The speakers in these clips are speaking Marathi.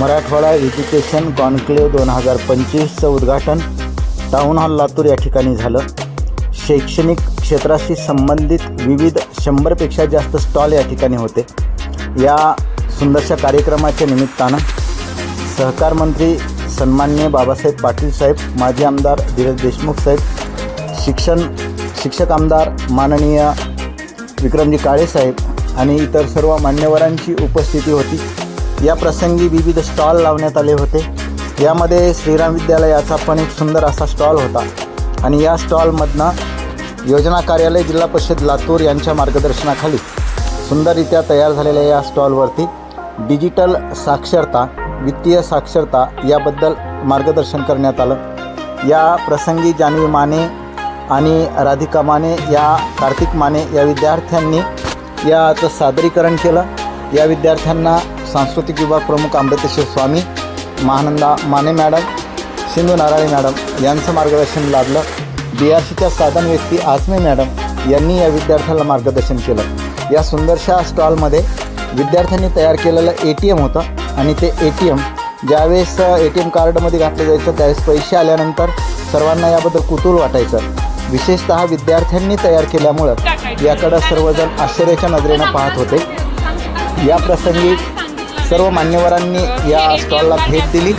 मराठवाडा एज्युकेशन कॉन्क्लेव दोन हजार पंचवीसचं उद्घाटन टाऊन हॉल लातूर या ठिकाणी झालं. शैक्षणिक क्षेत्राशी संबंधित विविध शंभरपेक्षा जास्त स्टॉल या ठिकाणी होते. या सुंदरशा कार्यक्रमाच्या निमित्तानं सहकार मंत्री सन्मान्य बाबासाहेब पाटील साहेब माजी आमदार धीरज देशमुख साहेब शिक्षण शिक्षक आमदार माननीय विक्रमजी काळे साहेब आणि इतर सर्व मान्यवरांची उपस्थिती होती. या प्रसंगी विविध स्टॉल लावण्यात आले होते. यामध्ये श्रीराम विद्यालयाचा पण एक सुंदर असा स्टॉल होता. आणि या स्टॉलमधनं योजना कार्यालय जिल्हा परिषद लातूर यांच्या मार्गदर्शनाखाली सुंदररित्या तयार झालेल्या या स्टॉलवरती डिजिटल साक्षरता वित्तीय साक्षरता याबद्दल मार्गदर्शन करण्यात आलं. या प्रसंगी जान्हवी माने आणि राधिका माने या कार्तिक माने या विद्यार्थ्यांनी याचं सादरीकरण केलं. या विद्यार्थ्यांना सांस्कृतिक विभाग प्रमुख अमृतेश्वर स्वामी महानंदा माने मॅडम सिंधू नारायण मॅडम यांचं मार्गदर्शन लाभलं. बी आर सीच्या साधन व्यक्ती आसमे मॅडम यांनी या विद्यार्थ्याला मार्गदर्शन केलं. या सुंदरशा स्टॉलमध्ये विद्यार्थ्यांनी तयार केलेलं ए टी एम होतं आणि ते ए टी एम ज्यावेळेस ए टी एम कार्डमध्ये घातलं जायचं त्यावेळेस पैसे आल्यानंतर सर्वांना याबद्दल कुतूल वाटायचं. विशेषतः विद्यार्थ्यांनी तयार केल्यामुळं याकडं सर्वजण आश्चर्याच्या नजरेनं पाहत होते. या प्रसंगी सर्व मान्यवरांनी या स्टॉलला भेट दिली.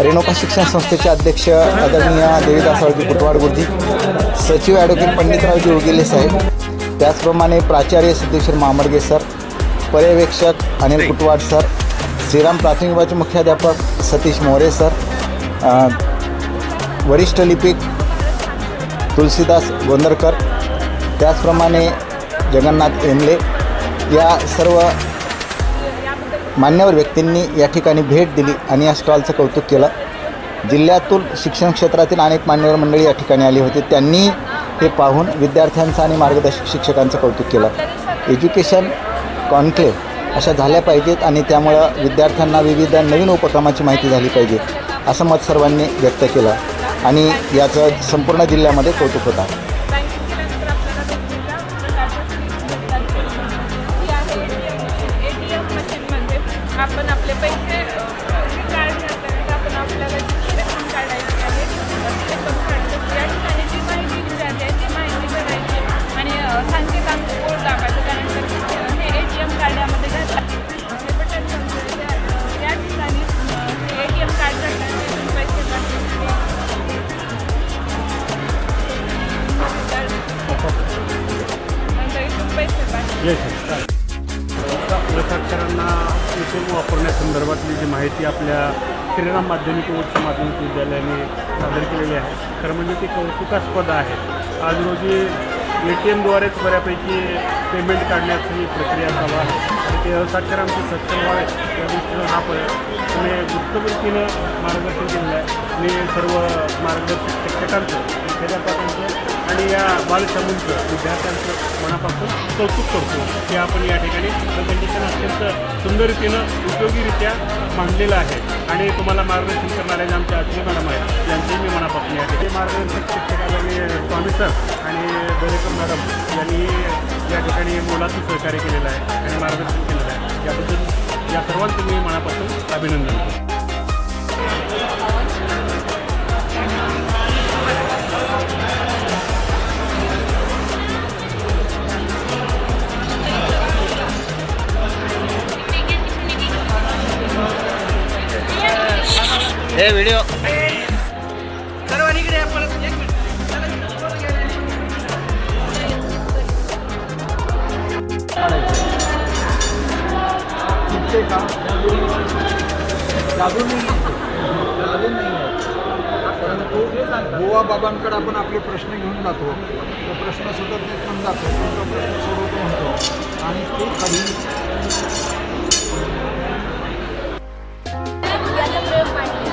रेणुका शिक्षण संस्थेचे अध्यक्ष आदरणीय देवीदासरावजी कुटवाड गुरुजी सचिव ॲडव्होकेट पंडितरावजी उगिले साहेब त्याचप्रमाणे प्राचार्य सिद्धेश्वर मामर्गे सर पर्यवेक्षक अनिल कुटवाड सर श्रीराम प्राथमिक विभागाचे मुख्याध्यापक सतीश मोरे सर वरिष्ठ लिपिक तुलसीदास गोंदरकर त्याचप्रमाणे जगन्नाथ एमले या सर्व मान्यवर व्यक्तींनी या ठिकाणी भेट दिली आणि या स्टॉलचं कौतुक केलं. जिल्ह्यातून शिक्षण क्षेत्रातील अनेक मान्यवर मंडळी या ठिकाणी आली होती. त्यांनी हे पाहून विद्यार्थ्यांचं आणि मार्गदर्शक शिक्षकांचं कौतुक केलं. एज्युकेशन कॉन्क्लेव्ह अशा झाल्या पाहिजेत आणि त्यामुळं विद्यार्थ्यांना विविध नवीन उपक्रमाची माहिती झाली पाहिजे असं मत सर्वांनी व्यक्त केलं. आणि याचं संपूर्ण जिल्ह्यामध्ये कौतुक होतं. आपले पैसे कार्ड घातल्यानंतर आपण आपल्याला जी रक्कम काढायची आहे ती रक्कम काढतो. या ठिकाणी जी माहिती विचारली आहे ती माहिती भरायची आणि संकेतांक कोड दाबायचं अ, हे ए टी एम कार्ड यामध्ये घातलं हे बटन. या ठिकाणी ए टी एम कार्ड घातल्यानंतर इथून पैसे नंतर इथून पैसे पाठवा साक्षरांना इथून वापरण्यासंदर्भातली जी माहिती आपल्या श्रीराम माध्यमिक व उच्च माध्यमिक विद्यालयाने सादर केलेली आहे. खरं म्हणजे ती कौतुकास्पद आहे. आज रोजी ए टी एमद्वारेच बऱ्यापैकी पेमेंट काढण्याची प्रक्रिया चालू आहे. आणि ते असाक्षरांचे सक्षम व्हावे त्या दृष्टीनं हा पण तुम्ही गुप्तवृत्तीनं मार्गदर्शन केलेलं आहे. मी सर्व मार्गदर्शक शिक्षकांचं मुख्याध्यापकांचं आणि या बालसमूहचं विद्यार्थ्यांचं मनापासून कौतुक करतो की आपण या ठिकाणी कंडिशन अत्यंत सुंदररीतीनं उपयोगीरित्या मांडलेलं आहे. आणि तुम्हाला मार्गदर्शन करणाऱ्या ज्या आमच्या अजय मॅडम आहेत यांचंही मी मनापासून या ठिकाणी मार्गदर्शक शिक्षकांनी स्वामी सर आणि दरेकर मॅडम यांनी या ठिकाणी मोलाचं सहकार्य केलेलं आहे आणि मार्गदर्शन केलेलं आहे. याबद्दल या सर्वांचं मी मनापासून अभिनंदन करतो. हे व्हिडिओ दुखते का? दाबून नाही दाबून नाही परंतु गोवा बाबांकडे आपण आपले प्रश्न घेऊन जातो. तो प्रश्न सुटत नाही जातो. प्रश्न सोडवतो म्हणतो. आणि ते कधी प्रयोग